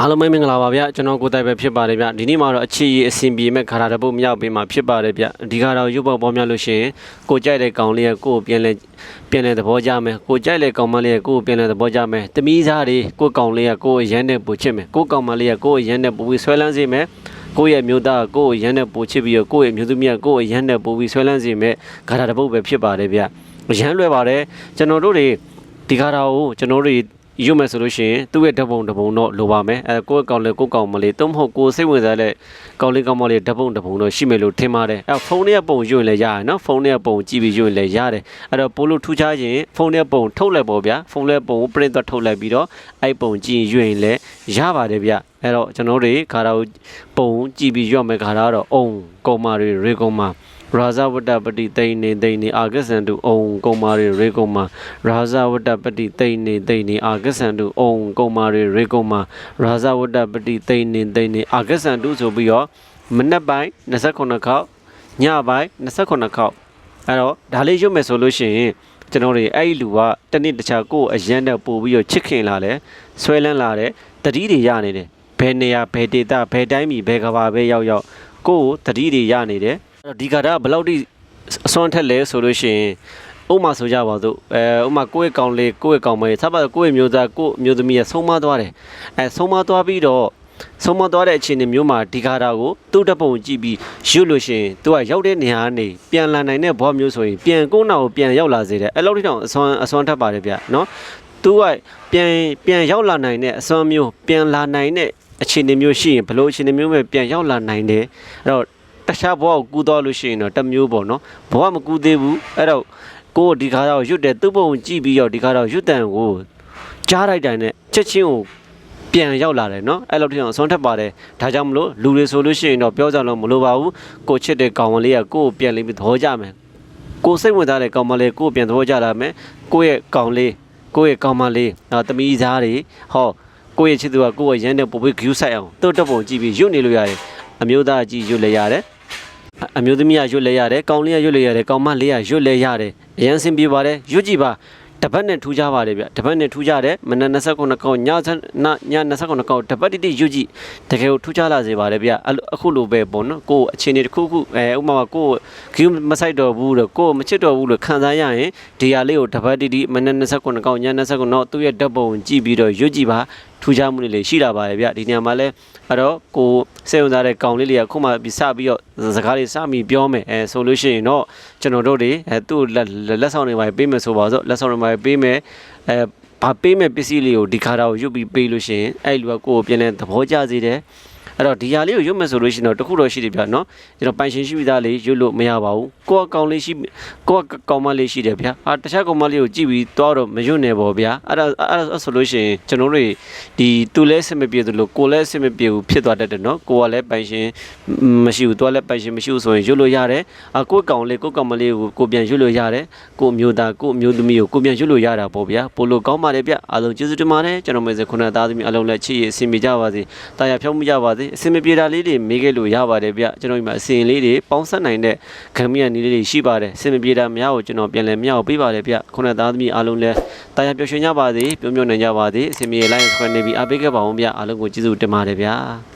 အားလုံးပဲမင်္ဂလာပါဗျကျွန်တော်ကိုတိုင်ပဲဖြစ်ပါတယ်ဗျဒီနေ့မှာတော့အခြေရည်အစဉ်ပြေမဲ့ခါတာတစ်ပုတ်မြောက်ပေးမှာဖြစ်ပါတယ်ဗျဒီကတော့ရုပ်ပေါ်ပေါ်များလို့ရှိရင်ကိုကြိုက်တဲ့ကောင်လေးကကိုကိုပြန်လဲပြန်လဲသဘောကျမယ်ကိုကြိုက်တဲ့ကောင်မလေးကကိုကိုပြန်လဲသဘောကျမယ်တမီးစားတွေကိုကောင်လေးကကိုကိုရမ်းတဲ့ပူချစ်မယ်ကိုကောင်မလေးကကိုကိုရမ်းတဲ့ပူပြီးဆွဲလန်းစေမယ်ကိုယ့်ရဲ့မျိုးသားကကိုကိုရမ်းတဲ့ပူချစ်ပြီးတော့ကိုယ့်ရဲ့မျိုးသမီးကကိုကိုရမ်းတဲ့ပူပြီးဆွဲလန်းစေမယ်ခါတာတစ်ပုတ်ပဲဖြစ်ပါတယ်ဗျရမ်းလွယ်ပါတယ်ကျွန်တော်တို့တွေဒီခါတာကိုကျွန်တော်တို့ ရွတ်မယ်ဆိုလို့ရှိရင်သူ့ရဲ့ဓာတ်ပုံတစ်ပုံတော့လိုပါမယ်အဲကိုယ့်ကောင်လေးကိုယ့်ကောင်မလေးတုံးမဟုတ်ကိုယ်စိတ်ဝင်စားတဲ့ကောင်လေးကောင်မလေးဓာတ်ပုံတစ်ပုံတော့ရှိမယ်လို့ထင်ပါတယ်အဲဖုန်းထဲကပုံရွတ်ရင်လည်းရတယ်နော်ဖုန်းထဲကပုံကြည့်ပြီးရွတ်ရင်လည်းရတယ်အဲ့တော့ပို့လို့ထူးခြားရင်ဖုန်းထဲပုံထုတ်လိုက်ပေါ့ဗျာဖုန်းထဲပုံကို print တော့ထုတ်လိုက်ပြီးတော့အဲ့ပုံကြည့်ရင်ရွတ်ရင်လည်းရပါတယ်ဗျအဲ့တော့ကျွန်တော်တို့ခါတော့ပုံကြည့်ပြီးရွတ်မယ်ခါတော့အုံကောင်မတွေရေကောင်မ ရာဇဝတ္တပတိတိန်နေတိန်နေအာဂဆန်တုအုံကုံမာရီရေကုံမာရာဇဝတ္တပတိတိန်နေတိန်နေအာဂဆန်တုအုံကုံမာရီရေကုံမာရာဇဝတ္တပတိတိန်နေတိန်နေအာဂဆန်တုဆိုပြီးတော့မနက်ပိုင်း29ခေါက်ညပိုင်း29ခေါက်အဲ့တော့ဒါလေးရွတ်မယ်ဆိုလို့ရှိရင်ကျွန်တော်တွေအဲ့ဒီလူကတနေ့တခြားကိုယ်အရန်နဲ့ပို့ပြီးတော့ချစ်ခင်လာတယ်ဆွဲလန်းလာတယ်တတိတွေရနေတယ်ဘယ်နေရာဘယ်ဒေတာဘယ်တိုင်းပြည်ဘယ်ကဘာပဲရောက်ရောက်ကိုယ်တတိတွေရနေတယ်အဲ့ တော့ဒီကတာဘယ်လောက်ထိအစွမ်းထက်လဲဆိုလို့ရှိရင်ဥပမာဆိုကြပါစို့အဲဥပမာကိုယ့်ရဲ့ကောင်လေးကိုယ့်ရဲ့ကောင်မလေးသဘာဝကိုယ့်ရဲ့မျိုးသားကိုယ့်မျိုးသမီးရဲ့ဆုံးမသွားတယ်အဲဆုံးမသွားပြီးတော့ဆုံးမသွားတဲ့အခြေအနေမျိုးမှာဒီကာတာကိုသူ့တပ်ပုံကြည့်ပြီးရွတ်လို့ရှိရင်သူကရောက်တဲ့နေရာကနေပြန်လာနိုင်တဲ့ဘောမျိုးဆိုရင်ပြန်ကုန်းနာကိုပြန်ရောက်လာစေတယ်အဲ့လိုထိတောင်အစွမ်းအစွမ်းထပ်ပါတယ်ဗျနော်သူကပြန်ပြန်ရောက်လာနိုင်တဲ့အစွမ်းမျိုးပြန်လာနိုင်တဲ့အခြေအနေမျိုးရှိရင်ဘယ်လိုအခြေအနေမျိုးပဲပြန်ရောက်လာနိုင်တယ်အဲ့တော့ တခြားဘဝကိုကူးသွားလို့ရှိရင်တော့တစ်မျိုးပေါ့နော်ဘဝမကူးသေးဘူးအဲ့တော့ကိုယ်ဒီခါတော့ရွတ်တယ်သူ့ဘုံကြည့်ပြီးတော့ဒီခါတော့ရွတ်တန်ကိုကြားလိုက်တိုင်းနဲ့ချက်ချင်းကိုပြန်ရောက်လာတယ်နော်အဲ့လိုတိအောင်အဆုံးထပ်ပါတယ်ဒါကြောင့်မလို့လူတွေဆိုလို့ရှိရင်တော့ပြောကြလို့မလိုပါဘူးကိုချစ်တဲ့ကောင်မလေးကကိုယ်ကိုပြန်လေးပြီးသဘောကျမယ်ကိုစိတ်ဝင်စားတဲ့ကောင်မလေးကိုယ်ပြန်သဘောကျလာမယ်ကိုယ့်ရဲ့ကောင်လေးကိုယ့်ရဲ့ကောင်မလေးနော်တမီးသားတွေဟောကိုယ့်ရဲ့ချစ်သူကကိုယ့်ရဲ့ရန်တဲ့ပုံပြီး view ဆိုင်အောင်သူ့တပ်ပုံကြည့်ပြီးရွတ်နေလို့ရတယ်အမျိုးသားကြည့်ရွတ်လည်းရတယ် အအမျိုးသမီးကရွတ်လဲရတယ်ကောင်းလေးကရွတ်လဲရတယ်ကောင်းမလေးကရွတ်လဲရတယ်အရန်စင်ပြေပါတယ်ရွတ်ကြည့်ပါတပတ်နဲ့ထူးကြပါတယ်ဗျတပတ်နဲ့ထူးကြတယ်မနက်29ကောက်ညစနည29ကောက်တပတ်တိတိရွတ်ကြည့်တကယ်ကိုထူးခြားလာစေပါတယ်ဗျအဲ့လိုအခုလိုပဲပေါ့နော်ကိုယ်အခြေအနေတစ်ခုခုအဲဥပမာကိုယ်ဂီမဆိုင်တော့ဘူးလို့ကိုယ်မချစ်တော့ဘူးလို့ခံစားရရင်ဒီဟာလေးကိုတပတ်တိတိမနက်29ကောက်ည29တော့သူ့ရဲ့ဓာတ်ပုံကြည့်ပြီးတော့ရွတ်ကြည့်ပါထူးခြားမှုတွေလည်းရှိလာပါတယ်ဗျဒီနေရာမှာလဲအဲ့တော့ကိုစိတ်ဝင်စားတဲ့ကောင်လေးတွေကခုမှပြီးစပြီးတော့စကားလေးစပြီးပြောမယ်အဲဆိုလို့ရှိရင်တော့ကျွန်တော်တို့တွေအဲသူ့လက်လက်ဆောင်တွေပါပေးမယ်ဆိုပါစို့လက်ဆောင်တွေပါပေးမယ်အဲဘာပေးမယ်ပစ္စည်းလေးကိုဒီခါတော့ရွတ်ပြီးပေးလို့ရှိရင်အဲ့လူကကိုယ်ကိုပြန်လဲသဘောကျစေတယ် အဲ့တော့ဒီဟာလေးကိုရွတ်မယ်ဆိုလို့ရှိရင်တော့တခုတော့ရှိတယ်ဗျာနော်ကျွန်တော်ပိုင်ရှင်ရှိပြီးသားလေးရွတ်လို့မရပါဘူးကိုယ့်အကောင်လေးရှိကိုယ့်အကောင်မလေးရှိတယ်ဗျာအာတခြားကောင်မလေးကိုကြည့်ပြီးတော့တော့မရွတ်နဲ့ပေါ့ဗျာအဲ့ဒါအဲ့ဒါဆိုလို့ရှိရင်ကျွန်တော်တို့ဒီသူလဲအဆင်မပြေသလိုကိုယ်လဲအဆင်မပြေဘူးဖြစ်သွားတတ်တယ်နော်ကိုကလည်းပိုင်ရှင်မရှိဘူးသူကလည်းပိုင်ရှင်မရှိဘူးဆိုရင်ရွတ်လို့ရတယ်အာကိုယ့်ကောင်လေးကိုယ့်ကောင်မလေးကိုကိုပြန်ရွတ်လို့ရတယ်ကိုမျိုးသားကိုမျိုးသမီးကိုကိုပြန်ရွတ်လို့ရတာပေါ့ဗျာပိုလို့ကောင်းပါတယ်ဗျအားလုံးကျေးဇူးတင်ပါတယ်ကျွန်တော်မေစေခုနသားသမီးအလုံးလက်ချစ်ရအဆင်ပြေကြပါစေတာယာဖြောင်းမှုကြပါစေအဆင်မပြေတာလေးတွေမေးခဲ့လို့ရပါတယ်ဗျကျွန်တော်ဒီမှာအစီရင်လေးတွေပေါင်းဆက်နိုင်တဲ့ခံမိရနည်းလေးတွေရှိပါတယ်အဆင်မပြေတာများကိုကျွန်တော်ပြန်လဲမြောက်ပေးပါတယ်ဗျခုနသားသမီးအလုံးလက်တာယာပျော်ရွှင်ကြပါစေပြုံးပြုံးနိုင်ကြပါစေအဆင်ပြေလိုက်ခွင့်နေပြီးအားပေးခဲ့ပါအောင်ဗျအားလုံးကိုကျေးဇူးတင်ပါတယ်ဗျ